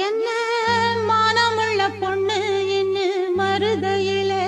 என்ன மானமுள்ள பொண்ணு என்ன மருதையிலே